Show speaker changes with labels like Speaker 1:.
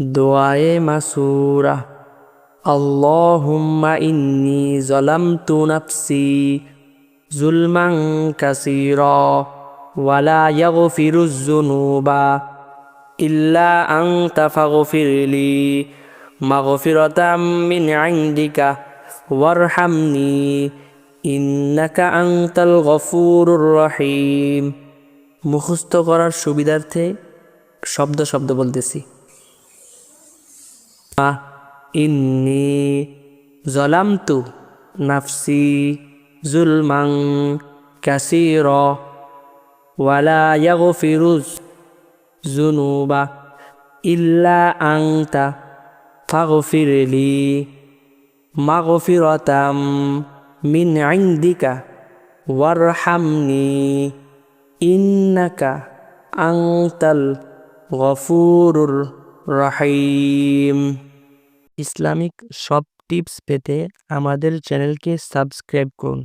Speaker 1: দোয়ায়ে মাসুরা। আল্লাহুম্মা ইন্নি জলামতু নাফসি জুলমান কাসীরা ওয়ালা ইয়াগফিরু যুনুবা ইল্লা আনতা ফাগফিরলি মাগফিরাতাম মিন ইনদিকা ওয়ারহামনি ইন্নাকা আনতাল গফুরুর রহিম। মুখস্থ করার সুবিধার্থে শব্দ শব্দ বলতেছি। ইন্নি জলামতু নাফসি জুলমাং কাসির ওয়ালা ইয়াগফিরুজ জুনুবা ইল্লা আংতা ফাগফিরলি মাগফিরাতাম মিন ইনদিকা ওয়ারহামনি ইন্নাকা আংতাল গফুরুর রহিম। ইসলামিক সব টিপস পেতে আমাদের চ্যানেলকে সাবস্ক্রাইব করুন।